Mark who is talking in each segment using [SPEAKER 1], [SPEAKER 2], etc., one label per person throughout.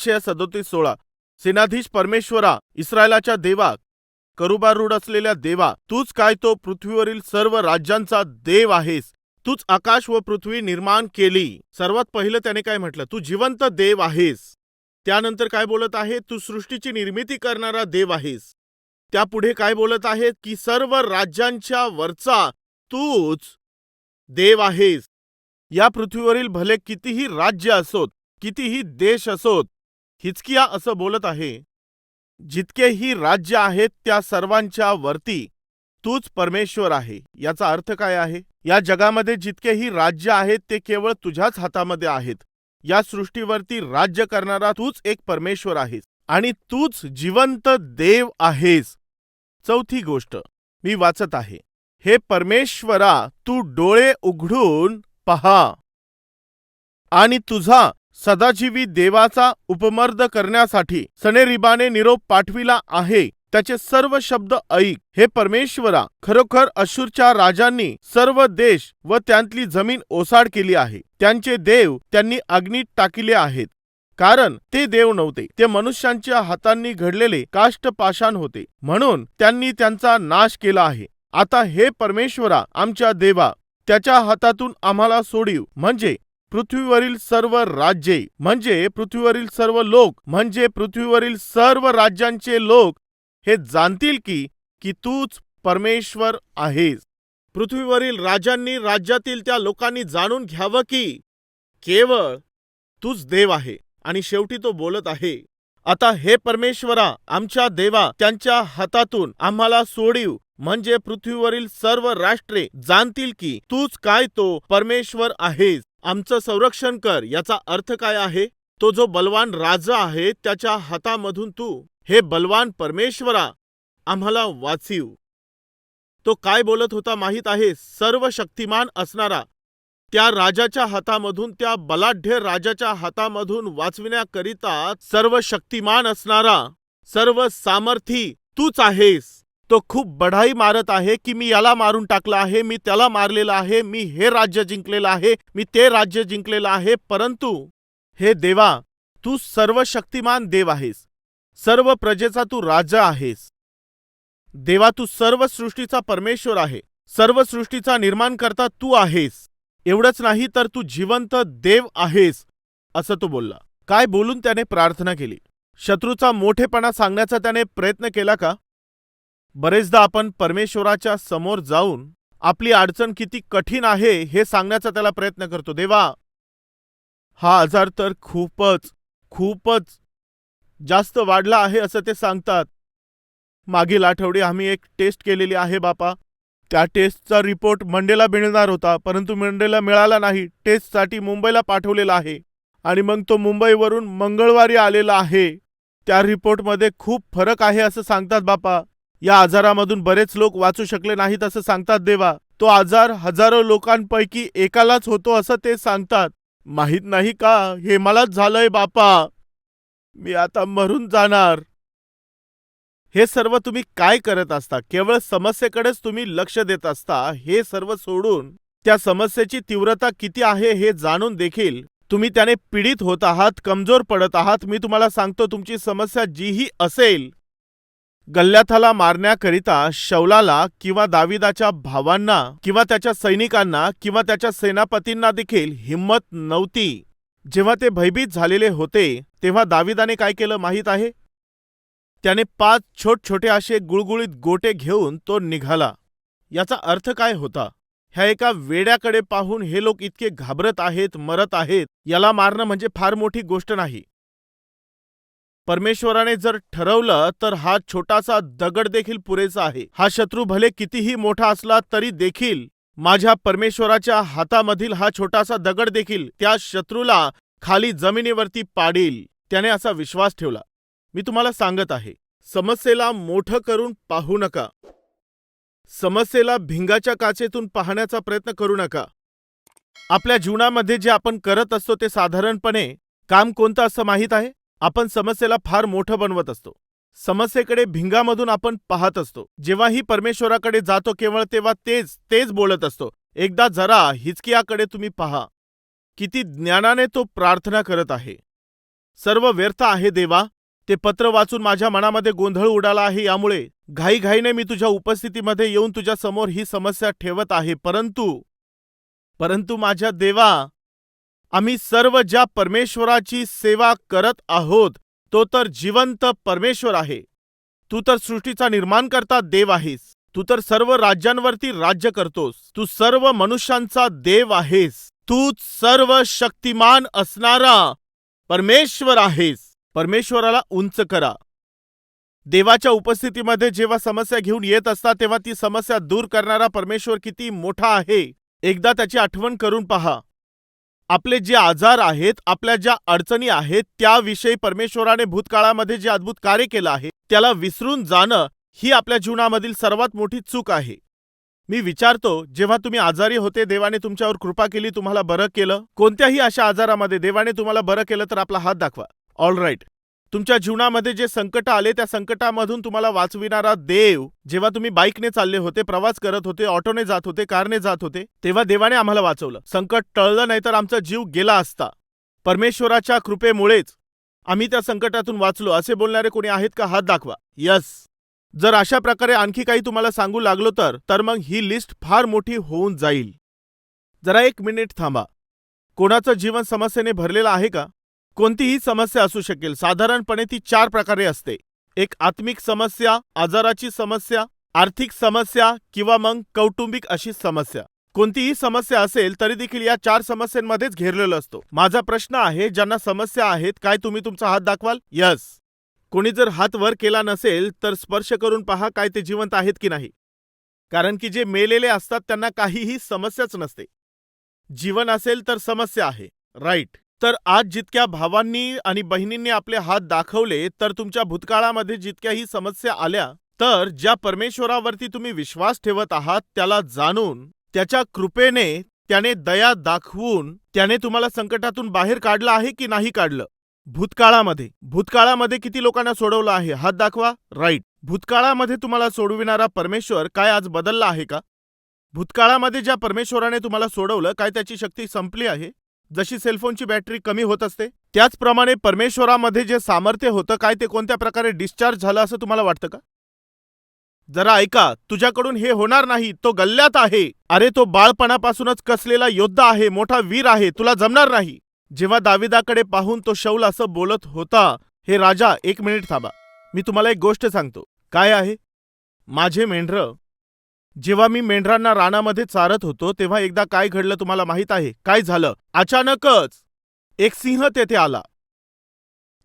[SPEAKER 1] यशया सदोतीस सोळा सेनाधीश परमेश्वरा इस्रायलाच्या देवा करुबारूढ असलेल्या देवा तूच काय तो पृथ्वीवरील सर्व राज्यांचा देव आहेस. तूच आकाश व पृथ्वी निर्माण केली. सर्वात पहिलं त्याने काय म्हटलं? तू जिवंत देव आहेस. त्यानंतर काय बोलत आहे? तू सृष्टीची निर्मिती करणारा देव आहेस. त्यापुढे काय बोलत आहे? की सर्व राज्यांच्या वरचा तूच देव आहेस. या पृथ्वीवरील भले कितीही राज्य असोत कितीही देश असोत हिचकिया असं बोलत आहे जितकेही राज्य आहेत त्या सर्वांच्या वरती तूच परमेश्वर आहे. याचा अर्थ काय आहे? या जगामध्ये जितकेही राज्य आहेत ते केवळ तुझ्याच हातामध्ये आहेत. या सृष्टीवरती राज्य करणारा तूच एक परमेश्वर आहेस आणि तूच जिवंत देव आहेस. चौथी गोष्ट मी वाचत आहे हे परमेश्वरा तू डोळे उघडून पहा आणि तुझा सदाजीवी देवाचा उपमर्द करण्यासाठी सनेरिबाने निरोप पाठविला आहे. त्याचे सर्व शब्द ऐक. हे परमेश्वरा खरोखर अशूरच्या राजांनी सर्व देश व त्यांतली जमीन ओसाड केली आहे. त्यांचे देव त्यांनी अग्नीत टाकिले आहेत. कारण ते देव नव्हते. ते मनुष्यांच्या हातांनी घडलेले काष्ट पाषाण होते. म्हणून त्यांनी त्यांचा नाश केला आहे. आता हे परमेश्वरा आमच्या देवा त्याच्या हातातून आम्हाला सोडीव. म्हणजे पृथ्वीवरील सर्व राज्ये म्हणजे पृथ्वीवरील सर्व लोक म्हणजे पृथ्वीवरील सर्व राज्यांचे लोक हे जाणतील की की तूच परमेश्वर आहेस. पृथ्वीवरील राजांनी राज्यातील त्या लोकांनी जाणून घ्यावं की केवळ तूच देव आहे आणि शेवटी तो बोलत आहे आता हे परमेश्वरा आमच्या देवा त्यांच्या हातातून आम्हाला सोडीव म्हणजे पृथ्वीवरील सर्व राष्ट्रे जाणतील की तूच काय तो परमेश्वर आहेस. आमचं संरक्षण कर याचा अर्थ काय आहे? तो जो बलवान राजा आहे त्याच्या हातामधून तू हे बलवान परमेश्वरा आम्हाला वाचीव. तो काय बोलत होता माहीत आहे? सर्व शक्तिमान असणारा. त्या राजाच्या हातामधून त्या बलाढ्य राजाच्या हातामधून वाचविण्याकरिता सर्व शक्तिमान असणारा सर्व सामर्थी तूच आहेस. तो खूप बढाई मारत आहे की मी याला मारून टाकलं आहे मी त्याला मारलेलं आहे मी हे राज्य जिंकलेलं आहे मी ते राज्य जिंकलेलं आहे. परंतु हे देवा तू सर्व शक्तिमान देव आहेस. सर्व प्रजेचा तू राजा आहेस. देवा तू सर्व सृष्टीचा परमेश्वर आहे. सर्व सृष्टीचा निर्माण करता तू आहेस. एवढंच नाही तर तू जिवंत देव आहेस असं तो बोलला. काय बोलून त्याने प्रार्थना केली? शत्रूचा मोठेपणा सांगण्याचा त्याने प्रयत्न केला का? बरेचदा आपण परमेश्वराच्या समोर जाऊन आपली अडचण किती कठीण आहे हे सांगण्याचा त्याला प्रयत्न करतो. देवा हा आजार तर खूपच खूपच जास्त वाढला आहे असं ते सांगतात. मागील आठवडी आम्ही एक टेस्ट केलेली आहे बापा. त्या टेस्टचा रिपोर्ट मंडेला मिळणार होता परंतु मंडेला मिळाला नाही. टेस्टसाठी मुंबईला पाठवलेला आहे आणि मग तो मुंबईवरून मंगळवारी आलेला आहे. त्या रिपोर्टमध्ये खूप फरक आहे असं सांगतात बापा. या आजारामधून बरेच लोक वाचू शकले नाहीत असं सांगतात देवा. तो आजार हजारो लोकांपैकी एकालाच होतो असं ते सांगतात. माहीत नाही का? हे मलाच झालंय बापा. मी आता मरून जाणार. हे सर्व तुम्ही काय करत असता? केवळ समस्येकडेच तुम्ही लक्ष देत असता? हे सर्व सोडून त्या समस्येची तीव्रता किती आहे हे जाणून देखील तुम्ही त्याने पीडित होत आहात कमजोर पडत आहात. मी तुम्हाला सांगतो तुमची समस्या जीही असेल. गल्ल्याथाला मारण्याकरिता शौलाला किंवा दाविदाच्या भावांना किंवा त्याच्या सैनिकांना किंवा त्याच्या सेनापतींना देखील हिंमत नव्हती. जेव्हा ते भयभीत झालेले होते तेव्हा दाविदाने काय केलं माहीत आहे? त्याने पाच छोट छोटे असे गुळगुळीत गोटे घेऊन तो निघाला. याचा अर्थ काय होता? ह्या एका वेड्याकडे पाहून हे लोक इतके घाबरत आहेत मरत आहेत याला मारणं म्हणजे फार मोठी गोष्ट नाही. परमेश्वराने जर ठरवलं तर हा छोटासा दगड देखील पुरेसा आहे. हा शत्रू भले कितीही मोठा असला तरी देखील माझ्या परमेश्वराच्या हातामधील हा छोटासा दगड देखील त्या शत्रूला खाली जमिनीवरती पाडील त्याने असा विश्वास ठेवला. मी तुम्हाला सांगत आहे समस्येला मोठं करून पाहू नका. समस्येला भिंगाच्या काचेतून पाहण्याचा प्रयत्न करू नका. आपल्या जीवनामध्ये जे आपण करत असतो ते साधारणपणे काम कोणतं असं माहीत आहे? आपण समस्येला फार मोठं बनवत असतो. समस्येकडे भिंगामधून आपण पाहत असतो. जेव्हाही परमेश्वराकडे जातो केवळ तेव्हा तेच तेच बोलत असतो. एकदा जरा हिचकियाकडे तुम्ही पहा. किती ज्ञानाने तो प्रार्थना करत आहे. सर्व व्यर्थ आहे देवा. ते पत्र वाचून माझ्या मनामध्ये गोंधळ उडाला आहे यामुळे घाईघाईने मी तुझ्या उपस्थितीमध्ये येऊन तुझ्या समोर ही समस्या ठेवत आहे. परंतु परंतु माझ्या देवा आम्ही सर्व ज्या परमेश्वराची सेवा करत आहोत तो तर जिवंत परमेश्वर आहे. तू तर सृष्टीचा निर्माण करता देव आहेस. तू तर सर्व राज्यांवरती राज्य करतोस. तू सर्व मनुष्यांचा देव आहेस. तू सर्व शक्तिमान असणारा परमेश्वर आहेस. परमेश्वराला उंच करा. देवाच्या उपस्थितीमध्ये जेव्हा समस्या घेऊन येत असता तेव्हा ती समस्या दूर करणारा परमेश्वर किती मोठा आहे. एकदा त्याची आठवण करून पहा. आपले जे आजार आहेत आपल्या ज्या अडचणी आहेत त्याविषयी परमेश्वराने भूतकाळामध्ये जे अद्भुत कार्य केलं आहे त्याला विसरून जाणं ही आपल्या जीवनामधील सर्वात मोठी चूक आहे. मी विचारतो जेव्हा तुम्ही आजारी होते देवाने तुमच्यावर कृपा केली तुम्हाला बरं केलं? कोणत्याही अशा आजारामध्ये देवाने तुम्हाला बरं केलं तर आपला हात दाखवा. ऑल राईट तुमच्या जीवनामध्ये जे संकट आले त्या संकटामधून तुम्हाला वाचविणारा देव जेव्हा तुम्ही बाईकने चालले होते प्रवास करत होते ऑटोने जात होते कारने जात होते तेव्हा देवाने आम्हाला वाचवलं. संकट टळलं नाही तर आमचा जीव गेला असता. परमेश्वराच्या कृपेमुळेच आम्ही त्या संकटातून वाचलो. असे बोलणारे कोणी आहेत का? हात दाखवा. यस. जर अशा प्रकारे आणखी काही तुम्हाला सांगू लागलो तर तर मग ही लिस्ट फार मोठी होऊन जाईल. जरा एक मिनिट थांबा. कोणाचं जीवन समस्येने भरलेलं आहे का? कोणतीही समस्या असू शकेल. साधारणपणे ती चार प्रकारे असते. एक आत्मिक समस्या आजाराची समस्या आर्थिक समस्या किंवा मग कौटुंबिक अशी समस्या. कोणतीही समस्या असेल तरी देखील या चार समस्यांमध्येच घेरलेलो असतो. माझा प्रश्न आहे ज्यांना समस्या आहेत काय तुम्ही तुमचा हात दाखवाल? यस. कोणी जर हात वर केला नसेल तर स्पर्श करून पहा काय ते जिवंत आहेत की नाही. कारण की जे मेलेले असतात त्यांना काहीही समस्याच नसते. जीवन असेल तर समस्या आहे. राईट. तर आज जितक्या भावांनी आणि बहिणींनी आपले हात दाखवले तर तुमच्या भूतकाळामध्ये जितक्याही समस्या आल्या तर ज्या परमेश्वरावरती तुम्ही विश्वास ठेवत आहात त्याला जाणून त्याच्या कृपेने त्याने दया दाखवून त्याने तुम्हाला संकटातून बाहेर काढलं आहे की नाही काढलं? भूतकाळामध्ये. भूतकाळामध्ये किती लोकांना सोडवलं आहे? हात दाखवा. राईट. भूतकाळामध्ये तुम्हाला सोडविणारा परमेश्वर काय आज बदलला आहे का? भूतकाळामध्ये ज्या परमेश्वराने तुम्हाला सोडवलं काय त्याची शक्ती संपली आहे? जशी सेलफोनची बॅटरी कमी होत असते त्याचप्रमाणे परमेश्वरामध्ये जे सामर्थ्य होतं काय ते कोणत्या प्रकारे डिस्चार्ज झालं असं तुम्हाला वाटतं का? जरा ऐका तुझ्याकडून हे होणार नाही तो गल्ल्यात आहे. अरे तो बाळपणापासूनच कसलेला योद्धा आहे मोठा वीर आहे तुला जमणार नाही. जेव्हा दाविदाकडे पाहून तो शौल असं बोलत होता हे राजा एक मिनिट थांबा. मी तुम्हाला एक गोष्ट सांगतो. काय आहे? माझे मेंढरं जेव्हा मी मेंढरांना रानामध्ये चारत होतो तेव्हा एकदा काय घडलं तुम्हाला माहीत आहे? काय झालं? अचानकच एक सिंह तेथे आला.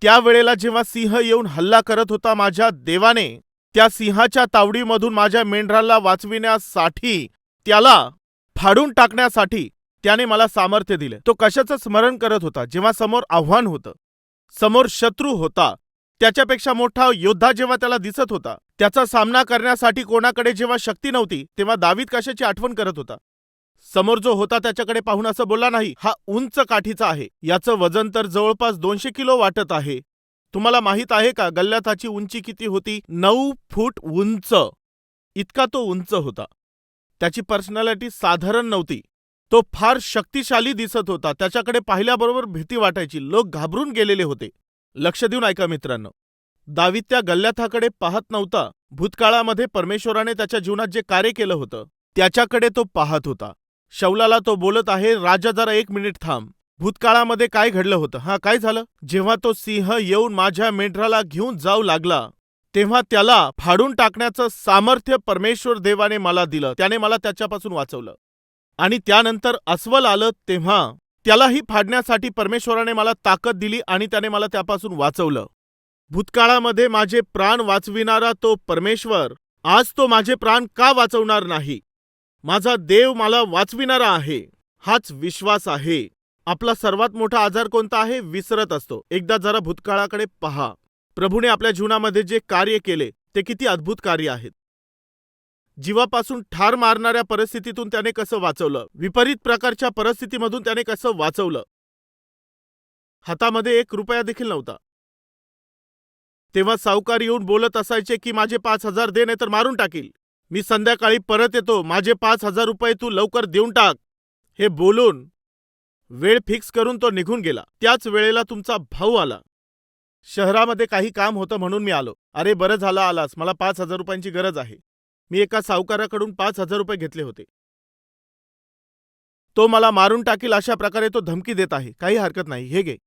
[SPEAKER 1] त्यावेळेला जेव्हा सिंह येऊन हल्ला करत होता माझ्या देवाने त्या सिंहाच्या तावडीमधून माझ्या मेंढराला वाचविण्यासाठी त्याला फाडून टाकण्यासाठी त्याने मला सामर्थ्य दिले. तो कशाचं स्मरण करत होता? जेव्हा समोर आव्हान होतं समोर शत्रू होता त्याच्यापेक्षा मोठा योद्धा जेव्हा त्याला दिसत होता त्याचा सामना करण्यासाठी कोणाकडे जेव्हा शक्ती नव्हती तेव्हा दावीद कशाची आठवण करत होता? समोर जो होता त्याच्याकडे पाहून असं बोलला नाही हा उंच काठीचा आहे याचं वजन तर जवळपास दोनशे किलो वाटत आहे. तुम्हाला माहीत आहे का गल्ल्याथाची उंची किती होती? नऊ फूट उंच. इतका तो उंच होता. त्याची पर्सनॅलिटी साधारण नव्हती. तो फार शक्तिशाली दिसत होता. त्याच्याकडे पाहिल्याबरोबर भीती वाटायची. लोक घाबरून गेलेले होते. लक्ष देऊन ऐका मित्रांनो. दावीद त्या गल्ल्याथाकडे पाहत नव्हता. भूतकाळामध्ये परमेश्वराने त्याच्या जीवनात जे कार्य केलं होतं त्याच्याकडे तो पाहत होता. शौलाला तो बोलत आहे राजा जरा एक मिनिट थांब. भूतकाळामध्ये काय घडलं होतं? हा काय झालं? जेव्हा तो सिंह येऊन माझ्या मेंढराला घेऊन जाऊ लागला तेव्हा त्याला फाडून टाकण्याचं सामर्थ्य परमेश्वर देवाने मला दिलं. त्याने मला त्याच्यापासून वाचवलं. आणि त्यानंतर अस्वल आलं तेव्हा त्यालाही फाडण्यासाठी परमेश्वराने मला ताकद दिली आणि त्याने मला त्यापासून वाचवलं. भूतकाळामध्ये माझे प्राण वाचविणारा तो परमेश्वर आज तो माझे प्राण का वाचवणार नाही? माझा देव मला वाचविणारा आहे हाच विश्वास आहे. आपला सर्वात मोठा आजार कोणता आहे? विसरत असतो. एकदा जरा भूतकाळाकडे पहा. प्रभूने आपल्या जीवनामध्ये जे कार्य केले ते किती अद्भुत कार्य आहेत. जीवापासून ठार मारणाऱ्या परिस्थितीतून त्याने कसं वाचवलं? विपरीत प्रकारच्या परिस्थितीमधून त्याने कसं वाचवलं? हातामध्ये एक रुपया देखील नव्हता. तेव्हा सावकार येऊन बोलत असायचे की माझे पाच हजार दे नाही तर मारून टाकील. मी संध्याकाळी परत येतो. माझे पाच हजार रुपये तू लवकर देऊन टाक. हे बोलून वेळ फिक्स करून तो निघून गेला. त्याच वेळेला तुमचा भाऊ आला. शहरामध्ये काही काम होतं म्हणून मी आलो. अरे बरं झालं आलास. मला पाच हजार रुपयांची गरज आहे. मी एका सावकाराकडून पाच हजार रुपये घेतले होते. तो मला मारून टाकील अशा प्रकारे तो धमकी देत आहे. काही हरकत नाही. हे घे.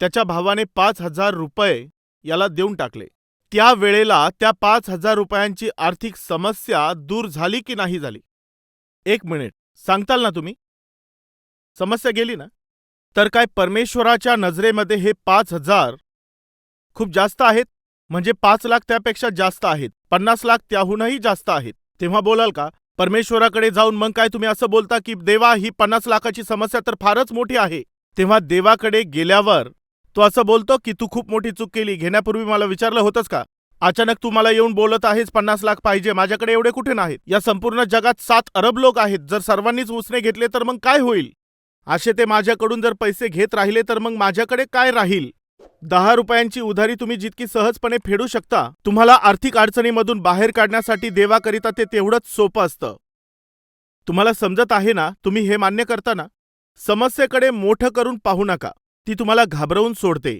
[SPEAKER 1] त्याच्या भावाने पाच हजार रुपये याला देऊन टाकले. त्या वेळेला त्या पाच हजार रुपयांची आर्थिक समस्या दूर झाली की नाही झाली? एक मिनिट. सांगताल ना तुम्ही? समस्या गेली ना? तर काय परमेश्वराच्या नजरेमध्ये हे पाच हजार खूप जास्त आहेत? म्हणजे पाच लाख त्यापेक्षा जास्त आहेत पन्नास लाख त्याहूनही जास्त आहेत. तेव्हा बोलाल का? परमेश्वराकडे जाऊन मग काय तुम्ही असं बोलता की देवा ही पन्नास लाखाची समस्या तर फारच मोठी आहे. तेव्हा देवाकडे गेल्यावर तो असं बोलतो की तू खूप मोठी चूक केली घेण्यापूर्वी मला विचारलं होतंस का? अचानक तू मला येऊन बोलत आहेस पन्नास लाख पाहिजे माझ्याकडे एवढे कुठे नाहीत? या संपूर्ण जगात सात अरब लोक आहेत जर सर्वांनीच उसने घेतले तर मग काय होईल? असे ते माझ्याकडून जर पैसे घेत राहिले तर मग माझ्याकडे काय राहील? दहा रुपयांची उधारी तुम्ही जितकी सहजपणे फेडू शकता तुम्हाला आर्थिक अडचणीमधून बाहेर काढण्यासाठी देवाकरिता ते तेवढंच सोपं असतं. तुम्हाला समजत आहे ना तुम्ही हे मान्य करता ना? समस्येकडे मोठं करून पाहू नका ती तुम्हाला घाबरवून सोडते.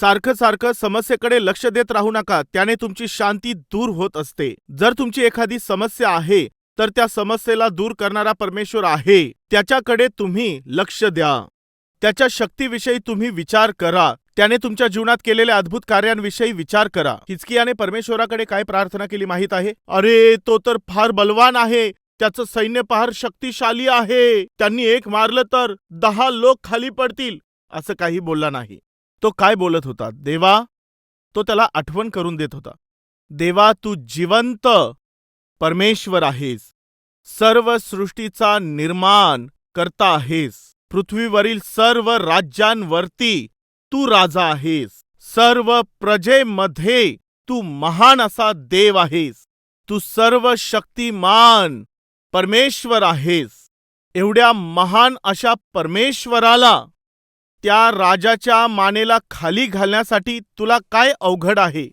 [SPEAKER 1] सारखं सारखं समस्येकडे लक्ष देत राहू नका त्याने तुमची शांती दूर होत असते. जर तुमची एखादी समस्या आहे तर त्या समस्येला दूर करणारा परमेश्वर आहे. त्याच्याकडे तुम्ही लक्ष द्या. त्याच्या शक्तीविषयी तुम्ही विचार करा. त्याने तुमच्या जीवनात केलेल्या अद्भुत कार्यांविषयी विचार करा. हिचकियाने परमेश्वराकडे काय प्रार्थना केली माहीत आहे? अरे तो तर फार बलवान आहे. त्याचं सैन्य फार शक्तिशाली आहे. त्यांनी एक मारलं तर दहा लोक खाली पडतील. असं काही बोलला नाही. तो काय बोलत होता? देवा तो त्याला आठवण करून देत होता. देवा तू जिवंत परमेश्वर आहेस. सर्व सृष्टीचा निर्माण करता आहेस. पृथ्वीवरील सर्व राज्यांवरती तू राजा आहेस. सर्व प्रजेमध्ये तू महान असा देव आहेस. तू सर्व शक्तिमान परमेश्वर आहेस. एवढ्या महान अशा परमेश्वराला त्या राजाच्या मानेला खाली घालण्यासाठी तुला काय अवघड आहे?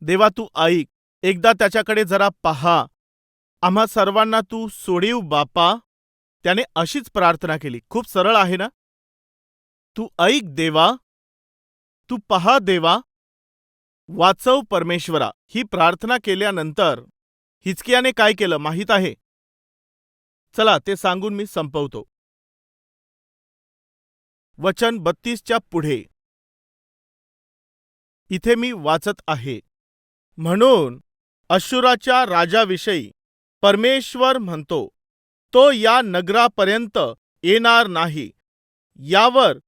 [SPEAKER 1] देवा तू ऐक. एकदा त्याच्याकडे जरा पहा. आम्हा सर्वांना तू सोडीव बापा. त्याने अशीच प्रार्थना केली. खूप सरळ आहे ना? तू ऐक देवा. तू पहा देवा. वाचव परमेश्वरा. ही प्रार्थना केल्यानंतर हिचकियाने काय केलं माहीत आहे? चला ते सांगून मी संपवतो. वचन बत्तीसच्या पुढे. इथे मी वाचत आहे. म्हणून अशुराच्या राजाविषयी परमेश्वर म्हणतो तो या नगरापर्यंत येणार नाही. यावर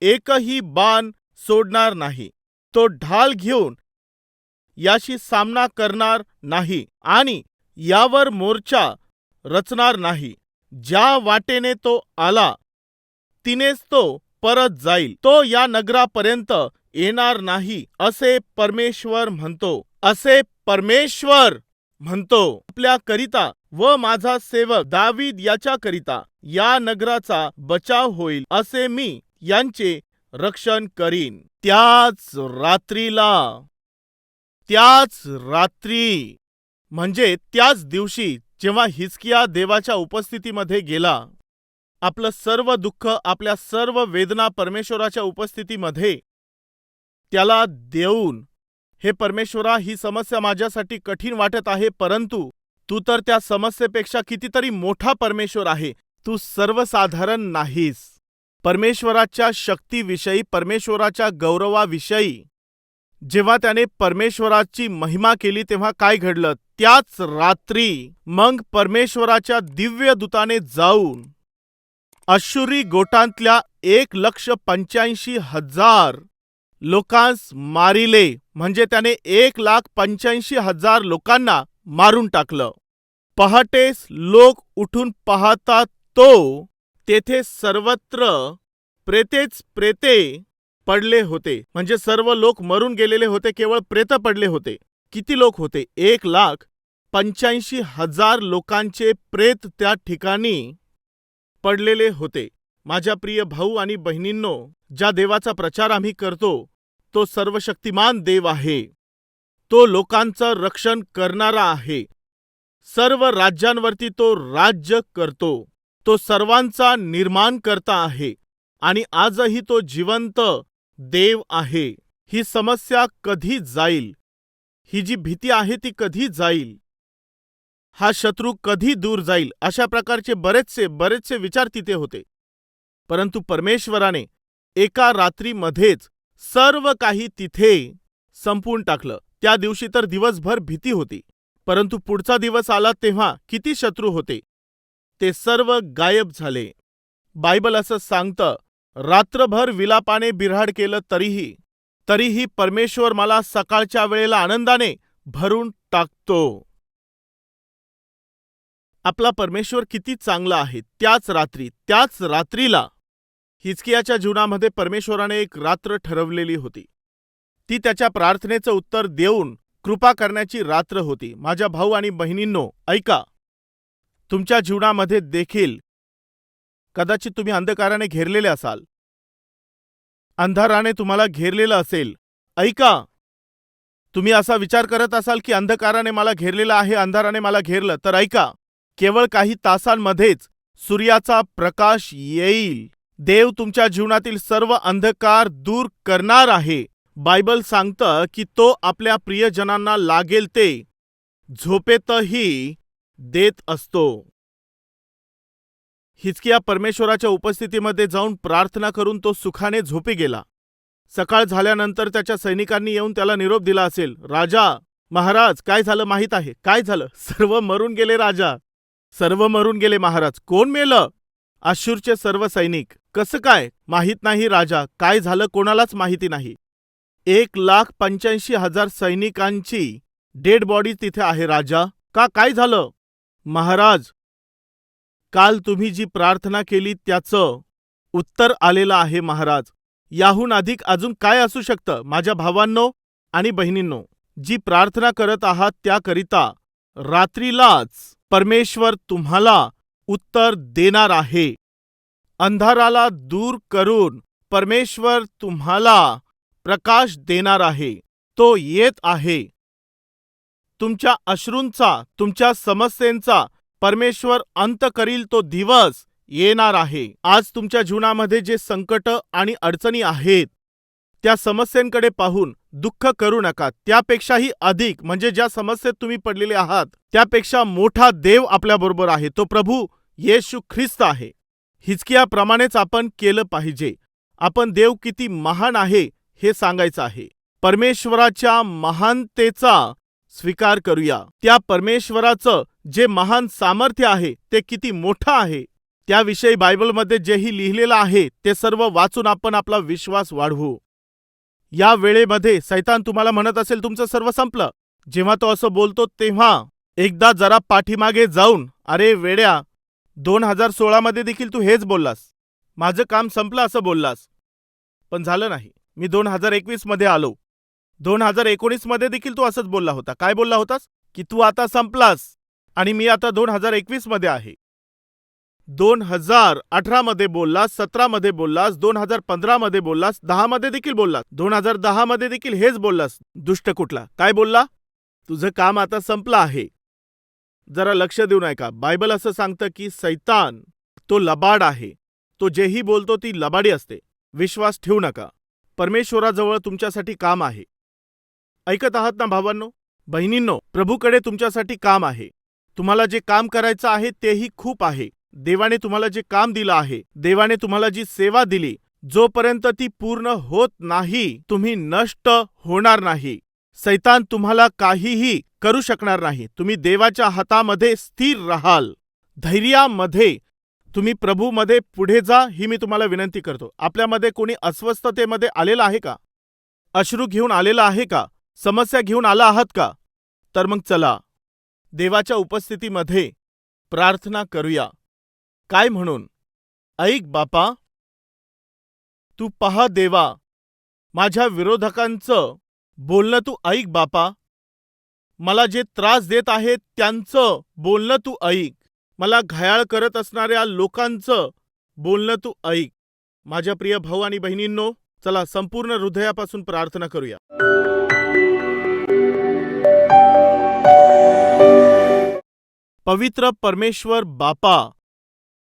[SPEAKER 1] एकही बाण सोडणार नाही. तो ढाल घेऊन याशी सामना करणार नाही आणि यावर मोर्चा रचणार नाही. ज्या वाटेने तो आला तिनेच तो परत जाईल. तो या नगरापर्यंत येणार नाही असे परमेश्वर म्हणतो. असे परमेश्वर म्हणतो. आपल्याकरिता व माझा सेवक दावीद याच्याकरिता या नगराचा बचाव होईल असे मी यांचे रक्षण करीन. त्याच रात्रीला त्याच रात्री म्हणजे त्याच दिवशी जेव्हा हिचकिया देवाच्या उपस्थितीमध्ये गेला आपलं सर्व दुःख आपल्या सर्व वेदना परमेश्वराच्या उपस्थितीमध्ये त्याला देऊन हे परमेश्वरा ही समस्या माझ्यासाठी कठीण वाटत आहे परंतु तू तर त्या समस्येपेक्षा कितीतरी मोठा परमेश्वर आहे. तू सर्वसाधारण नाहीस. परमेश्वराच्या शक्तीविषयी परमेश्वराच्या गौरवाविषयी. जेव्हा त्याने परमेश्वराची महिमा केली तेव्हा काय घडलं? त्याच रात्री मग परमेश्वराच्या दिव्य दूताने जाऊन अशुरी गोटांतल्या एक लक्ष पंच्याऐंशी हजार लोकांस मारिले. म्हणजे त्याने एक लाख पंच्याऐंशी हजार लोकांना मारून टाकलं. पहाटेस लोक उठून पाहतात तो तेथे सर्वत्र प्रेतेच प्रेते पडले होते. म्हणजे सर्व लोक मरून गेलेले होते केवळ प्रेत पडले होते. किती लोक होते? एक लाख पंच्याऐंशी हजार लोकांचे प्रेत त्या ठिकाणी पडलेले होते. माझ्या प्रिय भाऊ आणि बहिणींनो ज्या देवाचा प्रचार आम्ही करतो तो सर्वशक्तिमान देव आहे. तो लोकांचं रक्षण करणारा आहे. सर्व राज्यांवरती तो राज्य करतो. तो सर्वांचा निर्माणकर्ता आहे आणि आजही तो जिवंत देव आहे. ही समस्या कधी जाईल? ही जी भीती आहे ती कधी जाईल? हा शत्रू कधी दूर जाईल? अशा प्रकारचे बरेचसे बरेचसे विचार तिथे होते. परंतु परमेश्वराने एका रात्रीमध्येच सर्व काही तिथे संपून टाकलं. त्या दिवशी तर दिवसभर भीती होती. परंतु पुढचा दिवस आला तेव्हा किती शत्रू होते? ते सर्व गायब झाले. बायबल असं सांगतं रात्रभर विलापाने बिऱ्हाड केलं तरीही तरीही परमेश्वर मला सकाळच्या वेळेला आनंदाने भरून टाकतो. आपला परमेश्वर किती चांगला आहे त्याच रात्री त्याच रात्रीला. हिचकियाच्या जीवनामध्ये परमेश्वराने एक रात्र ठरवलेली होती. ती त्याच्या प्रार्थनेचं उत्तर देऊन कृपा करण्याची रात्र होती. माझ्या भाऊ आणि बहिणींनो ऐका. तुमच्या जीवनामध्ये देखील कदाचित तुम्ही अंधकाराने घेरलेले असाल. अंधाराने तुम्हाला घेरलेलं असेल. ऐका. तुम्ही असा विचार करत असाल की अंधकाराने मला घेरलेलं आहे अंधाराने मला घेरलं. तर ऐका. केवळ काही तासांमध्येच सूर्याचा प्रकाश येईल. देव तुमच्या जीवनातील सर्व अंधकार दूर करणार आहे. बायबल सांगतं की तो आपल्या प्रियजनांना लागेल ते. झोपेतही देत असतो. हिचकिया परमेश्वराच्या उपस्थितीमध्ये जाऊन प्रार्थना करून तो सुखाने झोपी गेला. सकाळ झाल्यानंतर त्याच्या सैनिकांनी येऊन त्याला निरोप दिला असेल राजा महाराज काय झालं माहीत आहे? काय झालं? सर्व मरून गेले राजा. सर्व मरून गेले महाराज. कोण मेलं? आशूरचे सर्व सैनिक. कसं काय? माहीत नाही राजा. काय झालं कोणालाच माहिती नाही. एक लाख पंच्याऐंशी हजार सैनिकांची डेड बॉडी तिथे आहे राजा. का? काय झालं? महाराज काल तुम्ही जी प्रार्थना केली त्याचं उत्तर आलेलं आहे महाराज. याहून अधिक अजून काय असू शकतं? माझ्या भावांनो आणि बहिणींनो जी प्रार्थना करत आहात त्याकरिता रात्रीलाच परमेश्वर तुम्हाला उत्तर देणार आहे. अंधाराला दूर करून परमेश्वर तुम्हाला प्रकाश देणार आहे. तो येत आहे. तुमच्या अश्रूंचा तुमच्या समस्येंचा परमेश्वर अंत करील तो दिवस येणार आहे. आज तुमच्या जीवनामध्ये जे संकट आणि अडचणी आहेत त्या समस्यांकडे पाहून दुःख करू नका. त्यापेक्षाही अधिक म्हणजे ज्या समस्येत तुम्ही पडलेले आहात त्यापेक्षा मोठा देव आपल्याबरोबर आहे. तो प्रभू येशू ख्रिस्त आहे. हिचकियाप्रमाणेच आपण केलं पाहिजे. आपण देव किती महान आहे हे सांगायचं आहे. परमेश्वराच्या महानतेचा स्वीकार करूया. त्या परमेश्वराचं जे महान सामर्थ्य आहे ते किती मोठं आहे. त्याविषयी बायबलमध्ये जेही लिहिलेलं आहे ते सर्व वाचून आपण आपला विश्वास वाढवू. या वेळेमध्ये सैतान तुम्हाला म्हणत असेल तुमचं सर्व संपलं. जेव्हा तो असं बोलतो तेव्हा एकदा जरा पाठीमागे जाऊन अरे वेड्या दोन हजार सोळामध्ये देखील तू हेच बोललास. माझं काम संपलं असं बोललास. पण झालं नाही. मी दोन हजार एकवीसमध्ये आलो. दोन हजार एकोणीसमध्ये देखील तू असंच बोलला होता. काय बोलला होतास? की तू आता संपलास आणि मी आता दोन हजार एकवीसमध्ये आहे. दोन हजार अठरा मध्ये बोललास सतरा मध्ये बोललास दोन हजार पंधरा मध्ये बोललास दहा मध्ये देखील बोललास. दोन हजार दहा मध्ये देखील हेच बोललास. दुष्ट कुठला? काय बोलला? तुझं काम आता संपलं आहे. जरा लक्ष देऊन ऐका बायबल असं सांगतं की सैतान तो लबाड आहे. तो जेही बोलतो ती लबाडी असते. विश्वास ठेवू नका. परमेश्वराजवळ तुमच्यासाठी काम आहे. ऐकत आहात ना भावांनो? बहिणींनो प्रभूकडे तुमच्यासाठी काम आहे. तुम्हाला जे काम करायचं आहे तेही खूप आहे. देवाने तुम्हाला जे काम दिलं आहे देवाने तुम्हाला जी सेवा दिली जोपर्यंत ती पूर्ण होत नाही तुम्ही नष्ट होणार नाही. सैतान तुम्हाला काहीही करू शकणार नाही. तुम्ही देवाच्या हातामध्ये स्थिर राहाल. धैर्यामध्ये तुम्ही प्रभूमध्ये पुढे जा ही मी तुम्हाला विनंती करतो. आपल्यामध्ये कोणी अस्वस्थतेमध्ये आलेलं आहे का? अश्रू घेऊन आलेला आहे का? समस्या घेऊन आला आहात का? तर मग चला. देवाच्या उपस्थितीमध्ये प्रार्थना करूया. काय म्हणून? ऐक बापा. तू पहा देवा. माझ्या विरोधकांचं बोलणं तू ऐक बापा. मला जे त्रास देत आहेत त्यांचं बोलणं तू ऐक. मला घायाळ करत असणाऱ्या लोकांचं बोलणं तू ऐक. माझ्या प्रिय भाऊ आणि बहिणींनो चला संपूर्ण हृदयापासून प्रार्थना करूया. पवित्र परमेश्वर बापा.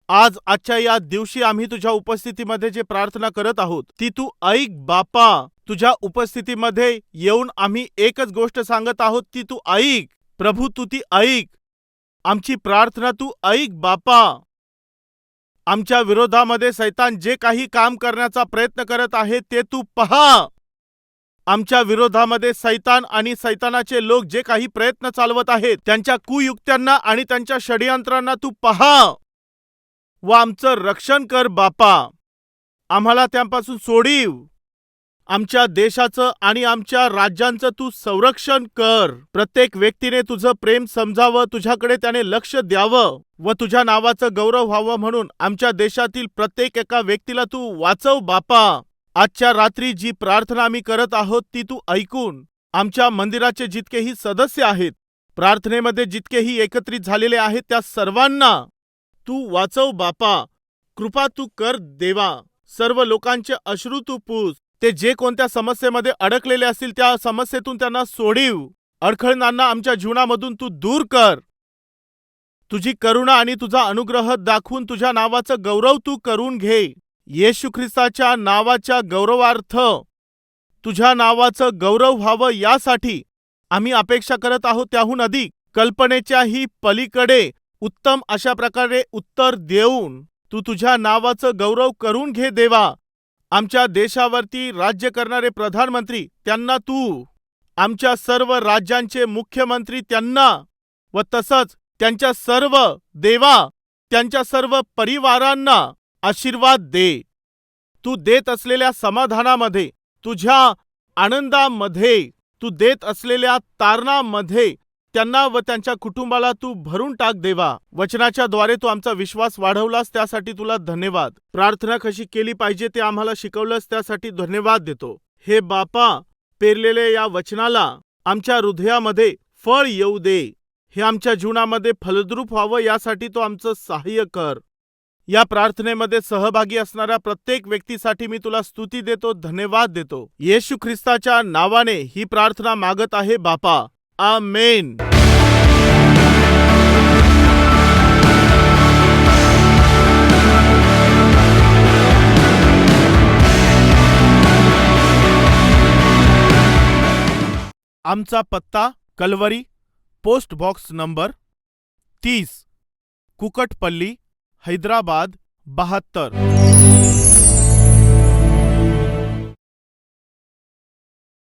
[SPEAKER 1] आज आजच्या या दिवशी आम्ही तुझ्या उपस्थितीमध्ये जे प्रार्थना करत आहोत ती तू ऐक बापा. तुझ्या उपस्थितीमध्ये येऊन आम्ही एकच गोष्ट सांगत आहोत ती तू ऐक. प्रभू तू ती ऐक. आमची प्रार्थना तू ऐक बापा. आमच्या विरोधामध्ये सैतान जे काही काम करण्याचा प्रयत्न करत आहे ते तू पहा. आमच्या विरोधामध्ये सैतान आणि सैतानाचे लोक जे काही प्रयत्न चालवत आहेत त्यांच्या कुयुक्त्यांना आणि त्यांच्या षडयंत्रांना तू पहा व आमचं रक्षण कर बापा. आम्हाला त्यांपासून सोडीव. आमच्या देशाचं आणि आमच्या राज्यांचं तू संरक्षण कर. प्रत्येक व्यक्तीने तुझं प्रेम समजावं तुझ्याकडे त्याने लक्ष द्यावं व तुझ्या नावाचं गौरव व्हावं म्हणून आमच्या देशातील प्रत्येक एका व्यक्तीला तू वाचव बापा. आजच्या रात्री जी प्रार्थना आम्ही करत आहोत ती तू ऐकून आमच्या मंदिराचे जितकेही सदस्य आहेत प्रार्थनेमध्ये जितकेही एकत्रित झालेले आहेत त्या सर्वांना तू वाचव बापा. कृपा तू कर देवा. सर्व लोकांचे अश्रू तू पूस ते जे कोणत्या समस्येमध्ये अडकलेले असतील त्या समस्येतून त्यांना सोडीव. अडखळणांना आमच्या जीवनामधून तू दूर कर. तुझी करुणा आणि तुझा अनुग्रह दाखवून तुझ्या नावाचं गौरव तू करून घे. येशू ख्रिस्ताच्या नावाच्या गौरवार्थ तुझ्या नावाचं गौरव व्हावं यासाठी आम्ही अपेक्षा करत आहोत त्याहून अधिक कल्पनेच्याही पलीकडे उत्तम अशा प्रकारे उत्तर देऊन तू तुझ्या नावाचं गौरव करून घे देवा. आमच्या देशावरती राज्य करणारे प्रधानमंत्री त्यांना तू आमच्या सर्व राज्यांचे मुख्यमंत्री त्यांना व तसंच त्यांच्या सर्व देवा त्यांच्या सर्व परिवारांना आशीर्वाद दे. तू देत असलेल्या समाधानामध्ये तुझ्या आनंदामध्ये तू देत असलेल्या तारणामध्ये त्यांना व त्यांच्या कुटुंबाला तू भरून टाक देवा. वचनाच्या द्वारे तू आमचा विश्वास वाढवलास त्यासाठी तुला धन्यवाद. प्रार्थना कशी केली पाहिजे ते आम्हाला शिकवलंस त्यासाठी धन्यवाद देतो. हे बापा पेरलेल्या या वचनाला आमच्या हृदयामध्ये फळ येऊ दे. हे आमच्या जीवनामध्ये फलद्रूप व्हावं यासाठी तो आमचं सहाय्य कर. या प्रार्थनेमध्ये सहभागी असणाऱ्या प्रत्येक व्यक्तीसाठी मी तुला स्तुती देतो धन्यवाद देतो. येशू ख्रिस्ताच्या नावाने ही प्रार्थना मागत आहे बापा. आमेन. आमचा पत्ता कलवरी पोस्ट बॉक्स नंबर तीस कुकटपल्ली हैदराबाद बहात्तर.